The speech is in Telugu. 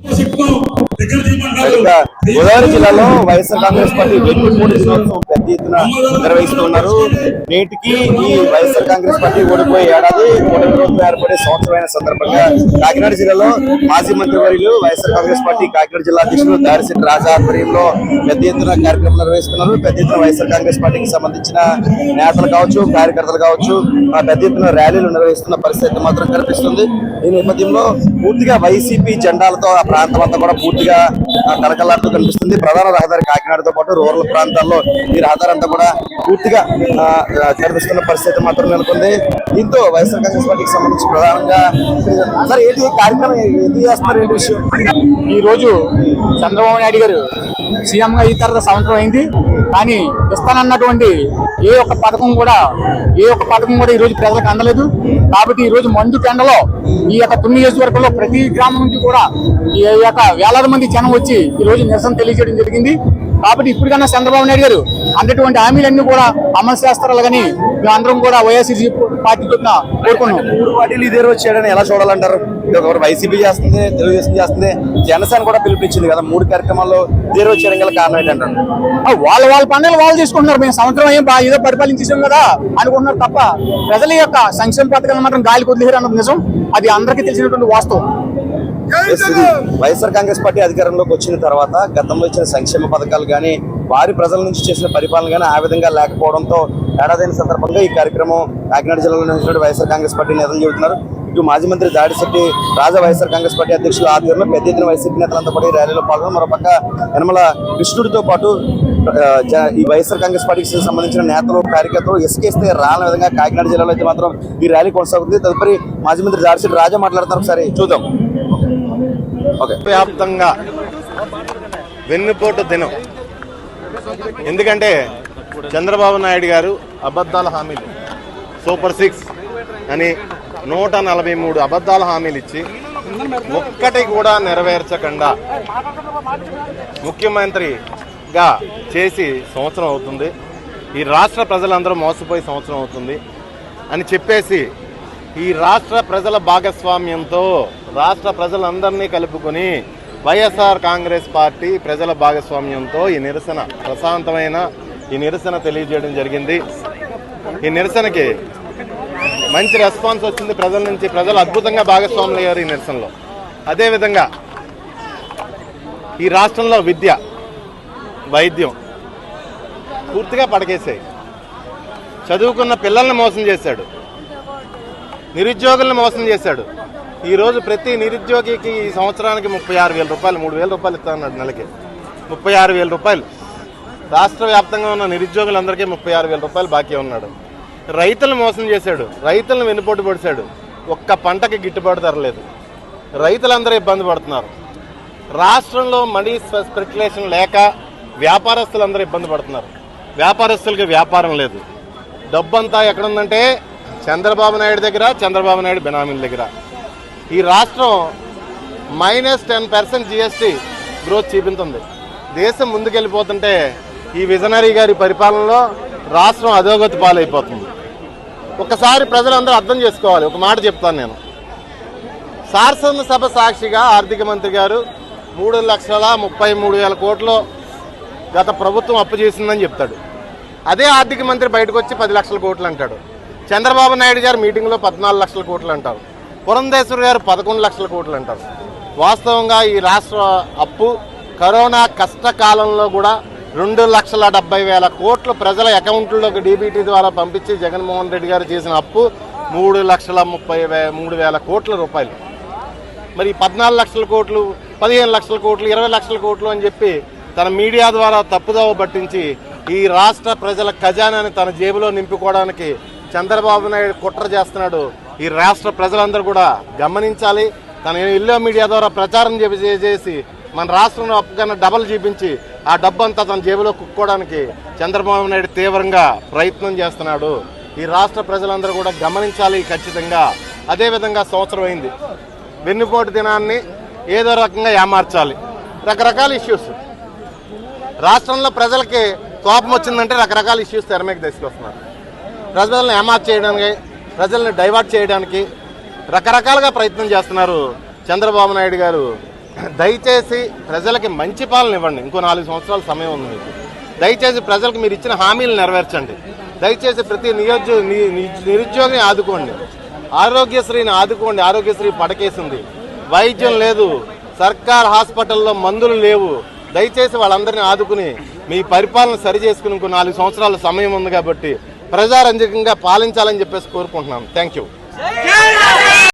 ఇక గోదావరి జిల్లాలో వైఎస్ఆర్ కాంగ్రెస్ పార్టీ వెన్నుపూడి దినోత్సవం పెద్ద ఎత్తున నిర్వహిస్తున్నారు. నేటికి ఈ వైఎస్ఆర్ కాంగ్రెస్ పార్టీ ఓడిపోయే ఏడాది కూటమి ప్రభుత్వం ఏర్పడే సంవత్సరమైన సందర్భంగా కాకినాడ జిల్లాలో మాజీ మంత్రి వర్యులు వైఎస్ఆర్ కాంగ్రెస్ పార్టీ కాకినాడ జిల్లా అధ్యక్షులు దారిశెట్టి రాజా ఆధ్వర్యంలో పెద్ద ఎత్తున కార్యక్రమం నిర్వహిస్తున్నారు. పెద్ద ఎత్తున వైఎస్ఆర్ కాంగ్రెస్ పార్టీకి సంబంధించిన నేతలు కావచ్చు కార్యకర్తలు కావచ్చు ఆ పెద్ద ఎత్తున ర్యాలీలు నిర్వహిస్తున్న పరిస్థితి మాత్రం కనిపిస్తుంది. ఈ నేపథ్యంలో పూర్తిగా వైసీపీ జెండాలతో ఆ ప్రాంతం అంతా కూడా పూర్తిగా కలకలాడుతూ కనిపిస్తుంది. ప్రధాన రహదారి కాకినాడతో పాటు రూరల్ ప్రాంతాల్లో ఈ ఆధార్ అంతా కూడా పూర్తిగా ఆ, కనిపిస్తున్న పరిస్థితి మాత్రం నెలకొంది. దీంతో వైఎస్ఆర్ కాంగ్రెస్ పార్టీకి సంబంధించి ప్రధానంగా సార్ ఏంటి కార్యక్రమం? ఎందుకు చేస్తున్నారు ఏంటి విషయం? ఈ రోజు చంద్రబాబు నాయుడు గారు సీఎం గా ఈ తర్వాత సంవత్సరం అయింది. కానీ ఇస్తానన్నటువంటి ఏ ఒక్క పథకం కూడా ఏ ఒక్క పథకం కూడా ఈ రోజు ప్రజలకు అందలేదు. కాబట్టి ఈ రోజు మందు టెండలో ఈ యొక్క తొమ్మిది నియోజకవర్గంలో ప్రతి గ్రామం నుంచి కూడా ఈ యొక్క వేలాది మంది జనం వచ్చి ఈ రోజు నిరసన తెలియజేయడం జరిగింది. కాబట్టి ఇప్పటికన్నా చంద్రబాబు నాయుడు గారు అన్నటువంటి హామీలన్నీ కూడా అమలు చేస్తారు కానీ మేమందరం కూడా వైఎస్సీ పార్టీ కోరుకున్నాం మూడు పార్టీలు ఇదే రోజు చేయడానికి ఎలా చూడాలంటారు? ఒకటి వైసీపీ చేస్తుంది తెలుగుదేశం చేస్తుంది జనసేన కూడా పిలుపునిచ్చింది కదా మూడు కార్యక్రమాల్లో ఇదే రోజు చేయడం గల కారణం ఏంటంటారు? వాళ్ళ వాళ్ళ పనులు వాళ్ళు తీసుకుంటున్నారు. మేము సంవత్సరం ఏం బా- ఏదో పరిపాలించేసాం కదా అనుకుంటున్నారు తప్ప ప్రజల యొక్క సంక్షేమ పథకాలు మాత్రం గాలికి వదిలేరు అన్నది నిజం. అది అందరికీ తెలిసినటువంటి వాస్తవం. వైఎస్ఆర్ కాంగ్రెస్ పార్టీ అధికారంలోకి వచ్చిన తర్వాత గతంలో ఇచ్చిన సంక్షేమ పథకాలు కానీ వారి ప్రజల నుంచి చేసిన పరిపాలన కానీ ఆ విధంగా లేకపోవడంతో ఏడాదైన సందర్భంగా ఈ కార్యక్రమం కాకినాడ జిల్లాలో నిర్వహించిన వైఎస్ఆర్ కాంగ్రెస్ పార్టీ నేతలు చెబుతున్నారు. ఇటు మాజీ మంత్రి Dadisetti Raja YSR Congress party అధ్యక్షుల ఆధ్వర్యంలో పెద్ద ఎత్తున వైసీపీ నేతలంతా పాటు ర్యాలీలో పాల్గొని మరోపక్క యనమల కృష్ణుడితో పాటు ఈ వైఎస్ఆర్ కాంగ్రెస్ పార్టీకి సంబంధించిన నేతలు కార్యకర్తలు ఇసుకేస్తే రాని విధంగా కాకినాడ జిల్లాలో అయితే మాత్రం ఈ ర్యాలీ కొనసాగుతుంది. తదుపరి మాజీ మంత్రి దాడిశెట్టి రాజా మాట్లాడుతున్నారు ఒకసారి చూద్దాం. వ్యాప్తంగా వెన్నుపోటు దినం. ఎందుకంటే చంద్రబాబు నాయుడు గారు అబద్ధాల హామీలు సూపర్ సిక్స్ అని నూట నలభై మూడు అబద్ధాల హామీలు ఇచ్చి ఒక్కటి కూడా నెరవేర్చకుండా ముఖ్యమంత్రిగా చేసి సంవత్సరం అవుతుంది. ఈ రాష్ట్ర ప్రజలందరూ మోసపోయి సంవత్సరం అవుతుంది అని చెప్పేసి ఈ రాష్ట్ర ప్రజల భాగస్వామ్యంతో రాష్ట్ర ప్రజలందరినీ కలుపుకొని వైఎస్ఆర్ కాంగ్రెస్ పార్టీ ప్రజల భాగస్వామ్యంతో ఈ నిరసన ప్రశాంతమైన ఈ నిరసన తెలియజేయడం జరిగింది. ఈ నిరసనకి మంచి రెస్పాన్స్ వచ్చింది ప్రజల నుంచి. ప్రజలు అద్భుతంగా భాగస్వాములు అయ్యారు ఈ నిరసనలో. అదేవిధంగా ఈ రాష్ట్రంలో విద్య వైద్యం పూర్తిగా పడకేసాయి చదువుకున్న పిల్లల్ని మోసం చేశాడు. నిరుద్యోగులను మోసం చేశాడు. ఈరోజు ప్రతి నిరుద్యోగికి ఈ సంవత్సరానికి ముప్పై ఆరు వేల రూపాయలు మూడు వేల రూపాయలు ఇస్తానన్నాడు నెలకి. ముప్పై ఆరు వేల రూపాయలు. రాష్ట్ర వ్యాప్తంగా ఉన్న నిరుద్యోగులందరికీ ముప్పై ఆరు వేల రూపాయలు బాకీ ఉన్నాడు. రైతులను మోసం చేశాడు. రైతులను వెన్నుపోటు పొడిచాడు. ఒక్క పంటకి గిట్టుబాటు ధరలేదు రైతులందరూ ఇబ్బంది పడుతున్నారు. రాష్ట్రంలో మనీ స్పెక్యులేషన్ లేక వ్యాపారస్తులందరూ ఇబ్బంది పడుతున్నారు. వ్యాపారస్తులకి వ్యాపారం లేదు. డబ్బంతా ఎక్కడుందంటే చంద్రబాబు నాయుడు దగ్గర చంద్రబాబు నాయుడు బినామీల దగ్గర. ఈ రాష్ట్రం minus ten percent GST growth చూపించింది. దేశం ముందుకెళ్ళిపోతుంటే ఈ విజనరీ గారి పరిపాలనలో రాష్ట్రం అధోగతి పాలైపోతుంది. ఒకసారి ప్రజలందరూ అర్థం చేసుకోవాలి ఒక మాట చెప్తాను నేను. శాసన సభ సాక్షిగా ఆర్థిక మంత్రి గారు మూడు లక్షల ముప్పై మూడు వేల కోట్లు గత ప్రభుత్వం అప్పు చేసిందని చెప్తాడు. అదే ఆర్థిక మంత్రి బయటకు వచ్చి పది లక్షల కోట్లు అంటాడు. చంద్రబాబు నాయుడు గారు మీటింగ్లో పద్నాలుగు లక్షల కోట్లు అంటారు. పురంధేశ్వరు గారు పదకొండు లక్షల కోట్లు అంటారు. వాస్తవంగా ఈ రాష్ట్ర అప్పు కరోనా కష్టకాలంలో కూడా రెండు లక్షల డెబ్బై వేల కోట్లు ప్రజల అకౌంట్లోకి డీబీటీ ద్వారా పంపించి జగన్మోహన్ రెడ్డి గారు చేసిన అప్పు మూడు లక్షల ముప్పై వే మూడు వేల కోట్ల రూపాయలు. మరి పద్నాలుగు లక్షల కోట్లు పదిహేను లక్షల కోట్లు ఇరవై లక్షల కోట్లు అని చెప్పి తన మీడియా ద్వారా తప్పుదోవ పట్టించి ఈ రాష్ట్ర ప్రజల ఖజానాని తన జేబులో నింపుకోవడానికి చంద్రబాబు నాయుడు కుట్ర చేస్తున్నాడు. ఈ రాష్ట్ర ప్రజలందరూ కూడా గమనించాలి. తన ఇల్లో మీడియా ద్వారా ప్రచారం చేసి చేసి మన రాష్ట్రంలో అప్పుగా డబ్బులు డబల్ చూపించి ఆ డబ్బు అంతా తన జేబులో కుక్కోవడానికి చంద్రబాబు నాయుడు తీవ్రంగా ప్రయత్నం చేస్తున్నాడు. ఈ రాష్ట్ర ప్రజలందరూ కూడా గమనించాలి ఖచ్చితంగా. అదేవిధంగా సంవత్సరం అయింది. వెన్నుపోటు దినాన్ని ఏదో రకంగా ఏమార్చాలి. రకరకాల ఇష్యూస్. రాష్ట్రంలో ప్రజలకి కోపం వచ్చిందంటే రకరకాల ఇష్యూస్ తెర మీద తీసుకొస్తున్నారు. ప్రజలను ఏమార్చ్ చేయడానికి ప్రజల్ని డైవర్ట్ చేయడానికి రకరకాలుగా ప్రయత్నం చేస్తున్నారు చంద్రబాబు నాయుడు గారు. దయచేసి ప్రజలకి మంచి పాలన ఇవ్వండి. ఇంకో నాలుగు సంవత్సరాల సమయం ఉంది మీకు. దయచేసి ప్రజలకు మీరు ఇచ్చిన హామీలు నెరవేర్చండి. దయచేసి ప్రతి నియోజ నిరుద్యోగిని ఆదుకోండి. ఆరోగ్యశ్రీని ఆదుకోండి. ఆరోగ్యశ్రీ పడకేసింది. వైద్యం లేదు. సర్కార్ హాస్పిటల్లో మందులు లేవు. దయచేసి వాళ్ళందరినీ ఆదుకుని మీ పరిపాలన సరి చేసుకుని ఇంకో నాలుగు సంవత్సరాల సమయం ఉంది కాబట్టి ప్రజారంజకంగా పాలించాలని చెప్పేసి కోరుకుంటున్నాం. Thank you